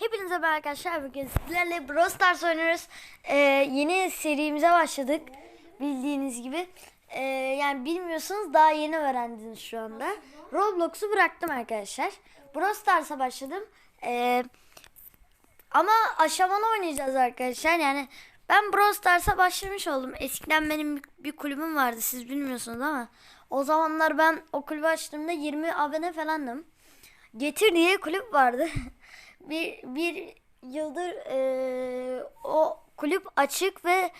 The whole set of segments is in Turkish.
Hepinize merhaba arkadaşlar. Bugün sizlerle Brawl Stars oynuyoruz. Ee, yeni serimize başladık. Bildiğiniz gibi. Ee, yani bilmiyorsanız daha yeni öğrendiniz şu anda. Roblox'u bıraktım arkadaşlar. Brawl Stars'a başladım. Ee, ama aşamalı oynayacağız arkadaşlar. Yani ben Brawl Stars'a başlamış oldum. Eskiden benim bir kulübüm vardı. Siz bilmiyorsunuz ama. O zamanlar ben o kulübü açtığımda 20 abone falandım. Getir diye kulüp vardı. bir, bir yıldır eee, o kulüp açık ve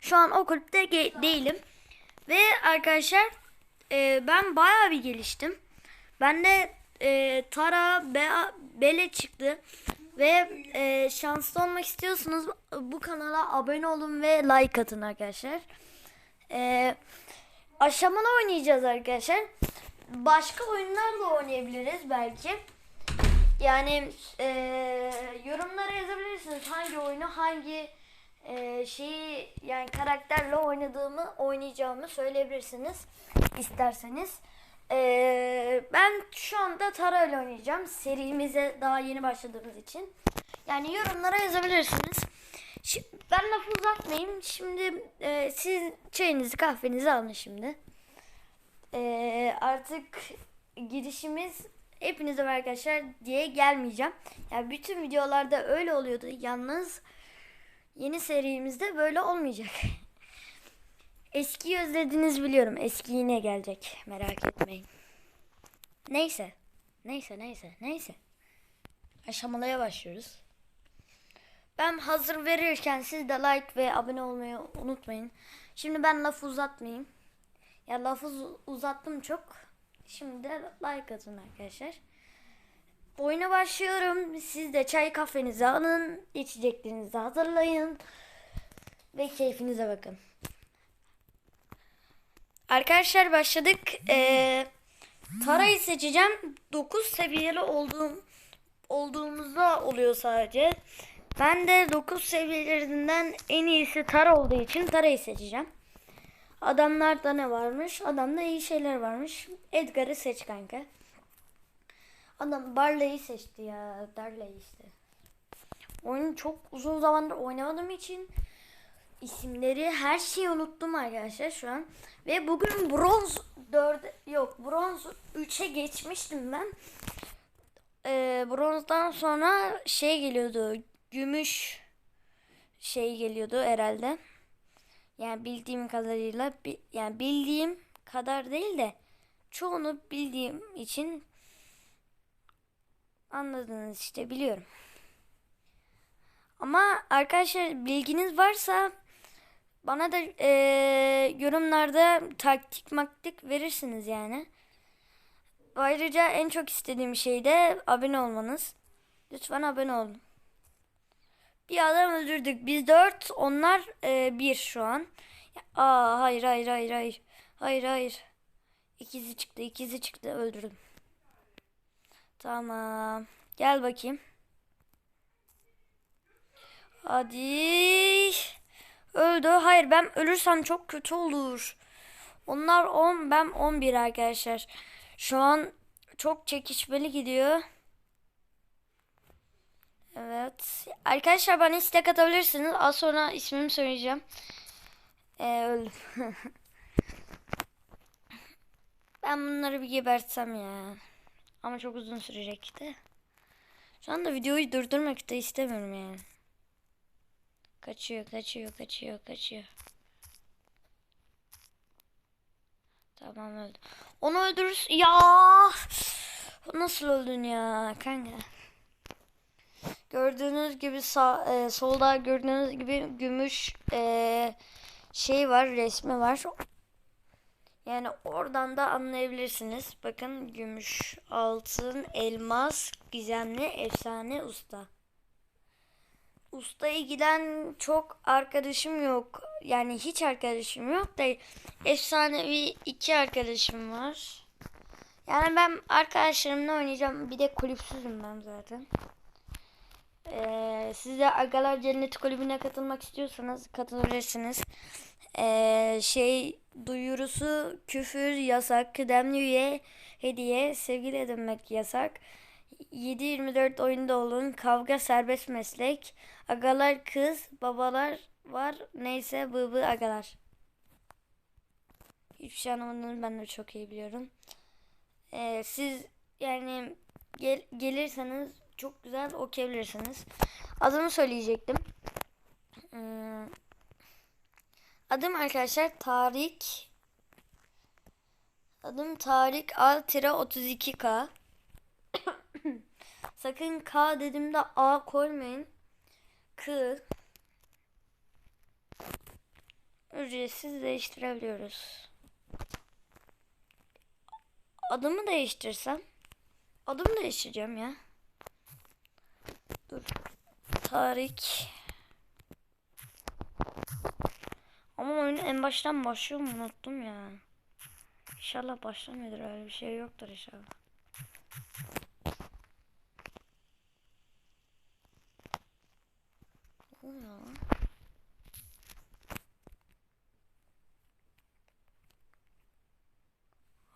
şu an o kulüpte değilim. Ve arkadaşlar eee, ben bayağı bir geliştim. Ben de eee, Tara Bea, Bele çıktı. Ve eee, şanslı olmak istiyorsanız bu kanala abone olun ve like atın arkadaşlar. Eee aşamalı oynayacağız arkadaşlar. Başka oyunlar da oynayabiliriz belki. Yani eee yorumlara yazabilirsiniz hangi oyunu hangi eee, şeyi yani karakterle oynadığımı oynayacağımı söyleyebilirsiniz isterseniz. Eee, ben şu anda Tara ile oynayacağım serimize daha yeni başladığımız için. Yani yorumlara yazabilirsiniz. Şi- ben lafı uzatmayayım. Şimdi eee, siz çayınızı kahvenizi alın şimdi. Eee, artık girişimiz hepinize arkadaşlar diye gelmeyeceğim. Yani bütün videolarda öyle oluyordu. Yalnız yeni serimizde böyle olmayacak. Eskiyi özlediniz biliyorum. Eski yine gelecek. Merak etmeyin. Neyse. Neyse neyse neyse. Aşamalıya başlıyoruz. Ben hazır verirken siz de like ve abone olmayı unutmayın. Şimdi ben lafı uzatmayayım. Ya lafı uz- uzattım çok. Şimdi de like atın arkadaşlar. Oyuna başlıyorum. Siz de çay kahvenizi alın. içeceklerinizi hazırlayın. Ve keyfinize bakın. Arkadaşlar başladık. Ee, Tara'yı seçeceğim. 9 seviyeli olduğum olduğumuzda oluyor sadece. Ben de 9 seviyelerinden en iyisi Tara olduğu için Tara'yı seçeceğim. Adamlarda ne varmış? Adamda iyi şeyler varmış. Edgar'ı seç kanka. Adam Barley'i seçti ya. Darley işte. Oyunu çok uzun zamandır oynamadığım için isimleri her şeyi unuttum arkadaşlar şu an. Ve bugün bronz 4 yok bronz 3'e geçmiştim ben. Ee, bronzdan sonra şey geliyordu. Gümüş şey geliyordu herhalde. Yani bildiğim kadarıyla yani bildiğim kadar değil de çoğunu bildiğim için anladınız işte biliyorum. Ama arkadaşlar bilginiz varsa bana da eee, yorumlarda taktik maktik verirsiniz yani. Ayrıca en çok istediğim şey de abone olmanız. Lütfen abone olun. Bir adam öldürdük. Biz dört, onlar e, bir şu an. Aa hayır hayır hayır hayır. Hayır hayır. İkizi çıktı, ikizi çıktı. Öldürdüm. Tamam. Gel bakayım. Hadi. Öldü. Hayır ben ölürsem çok kötü olur. Onlar 10, ben 11 arkadaşlar. Şu an çok çekişmeli gidiyor. Evet. Arkadaşlar bana istek atabilirsiniz. Az sonra ismimi söyleyeceğim. Ee, öldüm. ben bunları bir gebertsem ya. Ama çok uzun sürecekti. Şu anda videoyu durdurmak da istemiyorum yani. Kaçıyor, kaçıyor, kaçıyor, kaçıyor. Tamam öldü. Onu öldürürüz. Ya! Nasıl öldün ya kanka? Gördüğünüz gibi sağ, e, solda gördüğünüz gibi gümüş e, şey var resmi var. Yani oradan da anlayabilirsiniz. Bakın gümüş, altın, elmas, gizemli, efsane usta. Ustaya giden çok arkadaşım yok. Yani hiç arkadaşım yok da efsanevi iki arkadaşım var. Yani ben arkadaşlarımla oynayacağım. Bir de kulüpsüzüm ben zaten. Ee, siz de Agalar Cenneti Kulübü'ne katılmak istiyorsanız katılabilirsiniz. Ee, şey duyurusu küfür yasak, kıdemli üye hediye, sevgili edinmek yasak. 7-24 oyunda olun. Kavga serbest meslek. Agalar kız, babalar var. Neyse bı bı agalar. Hiçbir şey anlamadığını ben de çok iyi biliyorum. Ee, siz yani gel, gelirseniz çok güzel okuyabilirsiniz. Adımı söyleyecektim. Ee, adım arkadaşlar Tarik. Adım Tarik A-32K. Sakın K dediğimde A koymayın. K. Ücretsiz değiştirebiliyoruz. Adımı değiştirsem. Adımı değiştireceğim ya. Dur. Tarik. Ama oyunu en baştan başlıyor mu unuttum ya. İnşallah başlamıyordur öyle bir şey yoktur inşallah.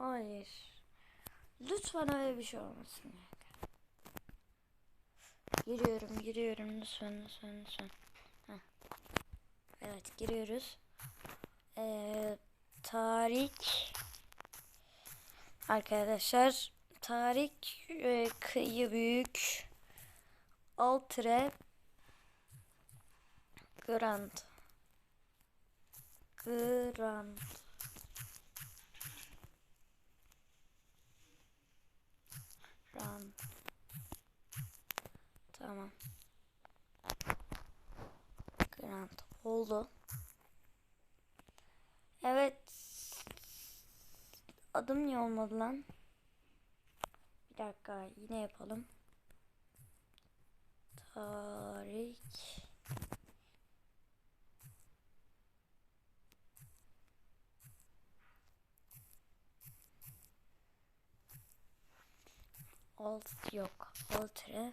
Hayır. Lütfen öyle bir şey olmasın. Giriyorum, giriyorum. Lütfen, lütfen, lütfen. Heh. Evet, giriyoruz. Ee, Tarik Arkadaşlar Tarik e, kıyı büyük. Altre. Grand. Grand. Grand Tamam Grand oldu Evet Adım niye olmadı lan? Bir dakika yine yapalım. Tarih. Alt yok. Altre.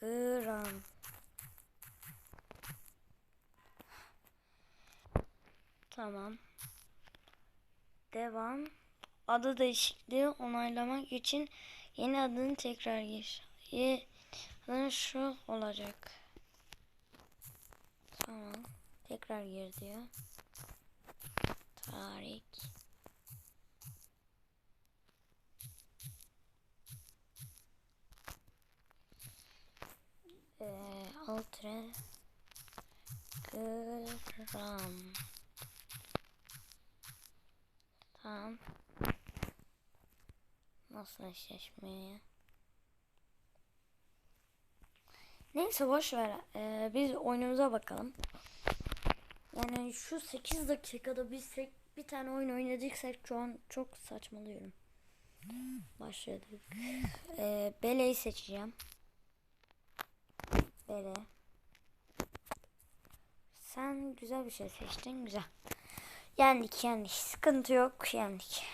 Gram. Tamam. Devam. Adı değişikliği onaylamak için yeni adını tekrar gir. Ye adın şu olacak. Tamam. Tekrar gir diyor. Tarih. Ee, altre gram Tamam. Nasıl eşleşmeye? Neyse boş ver. Ee, biz oyunumuza bakalım. Yani şu 8 dakikada biz tek bir tane oyun oynayacaksak şu an çok saçmalıyorum. Başladık. Ee, Bele'yi seçeceğim. Bele. Sen güzel bir şey seçtin. Güzel. Yendik yendik. Sıkıntı yok. Yendik.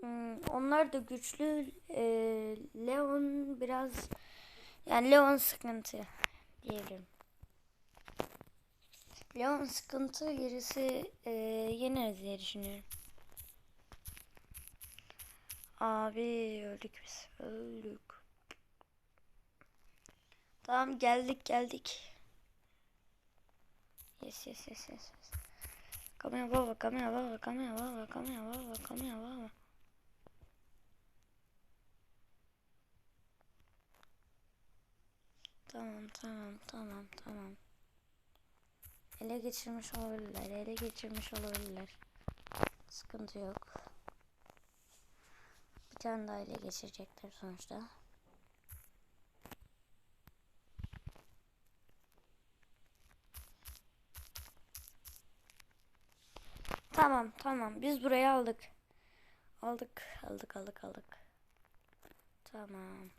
Hmm, onlar da güçlü. Ee, Leon biraz yani Leon sıkıntı diyebilirim. Leon sıkıntı gerisi e, yeneriz diye düşünüyorum. Abi öldük biz. Öldük. Tamam geldik geldik. Yes yes yes yes. Come here baba, come here baba, come here baba, come here baba, come here baba. Tamam tamam tamam tamam. Ele geçirmiş olabilirler, ele geçirmiş olabilirler. Sıkıntı yok. Bir tane daha ele geçirecekler sonuçta. Tamam tamam biz burayı aldık. Aldık aldık aldık aldık. Tamam.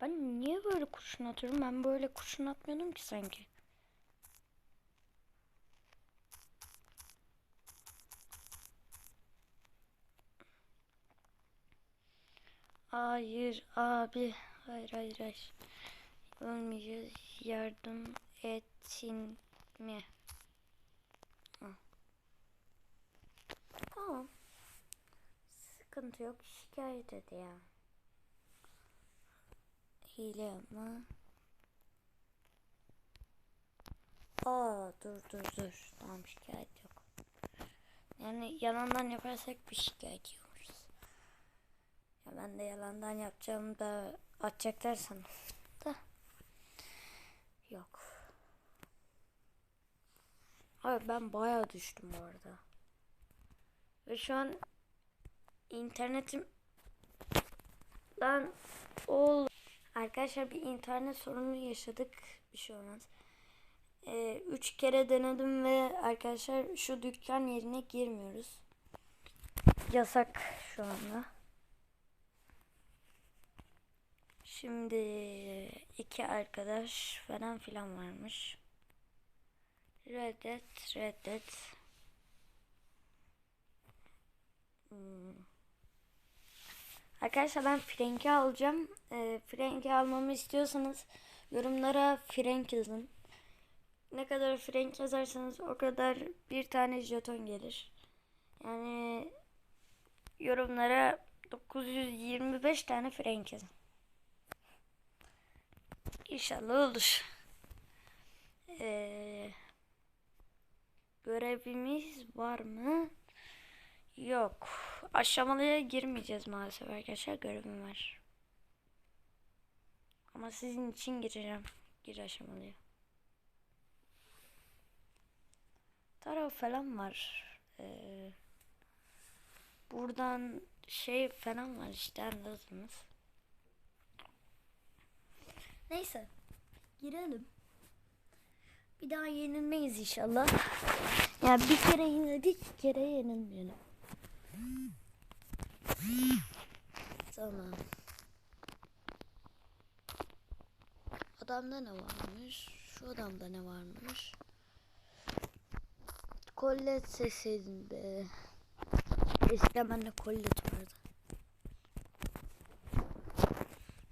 Ben niye böyle kurşun atıyorum? Ben böyle kurşun atmıyordum ki sanki. Hayır abi. Hayır hayır hayır. Ölmeyeceğiz. Yardım etsin mi? Ha. Tamam. Sıkıntı yok. Şikayet et ya. Hile yapma. Aa dur dur dur. Tamam şikayet yok. Yani yalandan yaparsak bir şikayet yiyoruz. Ya ben de yalandan yapacağım da atacaklar sanırım da. Yok. Abi ben bayağı düştüm bu arada. Ve şu an internetim ben ol Arkadaşlar bir internet sorunu yaşadık. Bir şey olmaz. Ee, üç kere denedim ve arkadaşlar şu dükkan yerine girmiyoruz. Yasak şu anda. Şimdi iki arkadaş falan filan varmış. Reddet, reddet. Hmm. Arkadaşlar ben Frank'i alacağım. Ee, Frank'i almamı istiyorsanız yorumlara Frank yazın. Ne kadar Frank yazarsanız o kadar bir tane jeton gelir. Yani yorumlara 925 tane Frank yazın. İnşallah olur. Ee, görevimiz var mı? Yok. Aşamalıya girmeyeceğiz maalesef arkadaşlar. Görevim var. Ama sizin için gireceğim. Gir aşamalıya. Taraf falan var. Ee, buradan şey falan var işte anladınız. Neyse. Girelim. Bir daha yenilmeyiz inşallah. Ya bir kere yenildik, bir kere yenilmeyelim. Tamam. Adamda ne varmış? Şu adamda ne varmış? Kollet sesinde. Eskiden bende kollet vardı.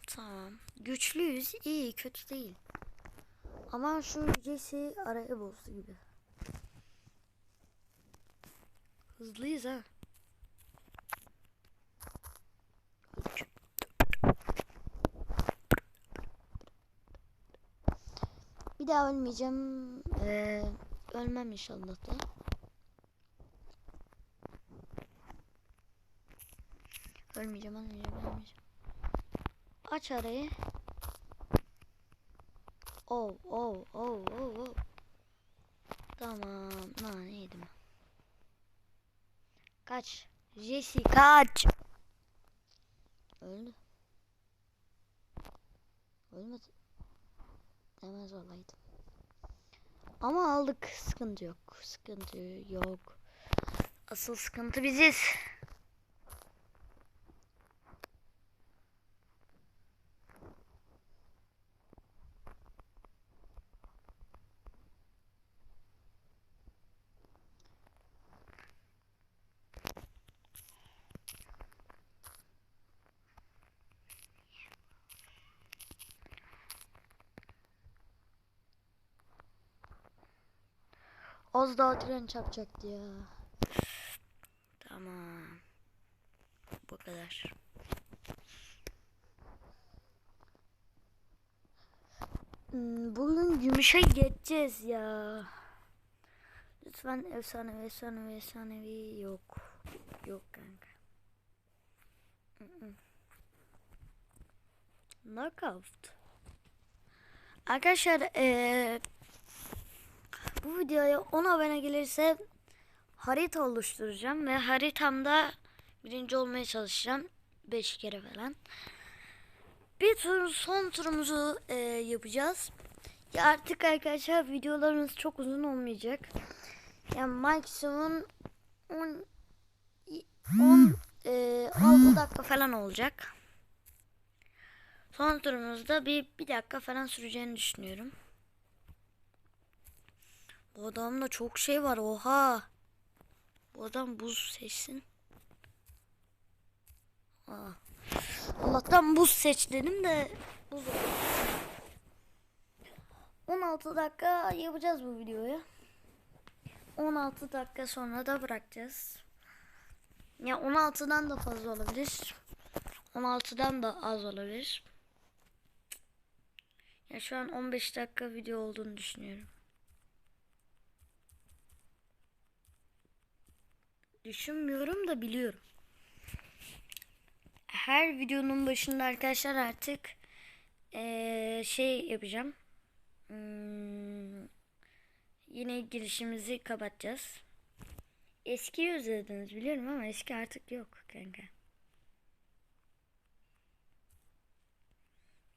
Tamam. Güçlüyüz. iyi kötü değil. Ama şu Jesse araya bozdu gibi. Hızlıyız ha. Bir daha ölmeyeceğim. Ee, ölmem inşallah da. Ölmeyeceğim, ölmeyeceğim, ölmeyeceğim. Aç arayı. Oh, oh, oh, oh, oh. Tamam, nane yedim. Kaç. Jesse kaç. Öldü. Ölmedi. Demez olaydı. Ama aldık. Sıkıntı yok. Sıkıntı yok. Asıl sıkıntı biziz. Az daha tren çarpacaktı ya. Tamam. Bu kadar. Hmm, Bugün gümüşe geçeceğiz ya. Lütfen efsanevi efsanevi efsanevi yok. Yok kanka. Knockout. Arkadaşlar eee bu videoya 10 abone gelirse harita oluşturacağım ve haritamda birinci olmaya çalışacağım. 5 kere falan. Bir tur son turumuzu e, yapacağız. Ya artık arkadaşlar videolarımız çok uzun olmayacak. Yani maksimum 10 10 e, 6 dakika falan olacak. Son turumuzda bir, bir dakika falan süreceğini düşünüyorum. Bu adamda çok şey var oha. Bu adam buz seçsin. Aa. Allah'tan buz seç dedim de buz oldu. 16 dakika yapacağız bu videoyu. 16 dakika sonra da bırakacağız. Ya 16'dan da fazla olabilir. 16'dan da az olabilir. Ya şu an 15 dakika video olduğunu düşünüyorum. Düşünmüyorum da biliyorum. Her videonun başında arkadaşlar artık eee, şey yapacağım. Hmm, yine girişimizi kapatacağız. Eskiyi özlediniz biliyorum ama eski artık yok kanka.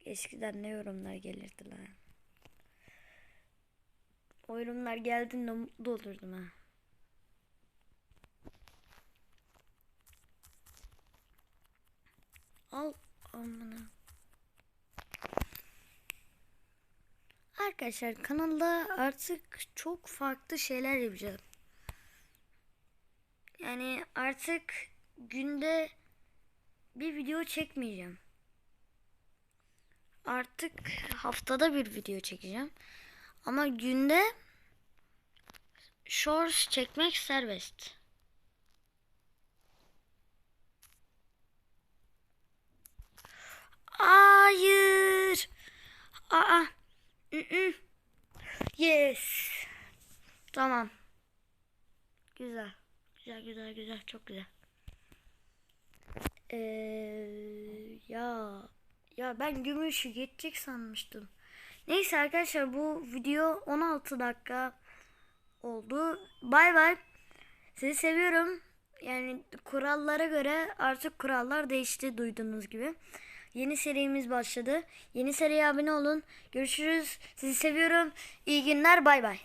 Eskiden ne yorumlar gelirdi lan. O yorumlar geldiğinde mutlu olurdum ha. Al amına. Arkadaşlar kanalda artık çok farklı şeyler yapacağım. Yani artık günde bir video çekmeyeceğim. Artık haftada bir video çekeceğim. Ama günde shorts çekmek serbest. Hayır. Aa. Mm-mm. Yes. Tamam. Güzel. Güzel güzel güzel çok güzel. Ee, ya ya ben gümüşü geçecek sanmıştım. Neyse arkadaşlar bu video 16 dakika oldu. Bay bay. Sizi seviyorum. Yani kurallara göre artık kurallar değişti duyduğunuz gibi. Yeni serimiz başladı. Yeni seriye abone olun. Görüşürüz. Sizi seviyorum. İyi günler. Bay bay.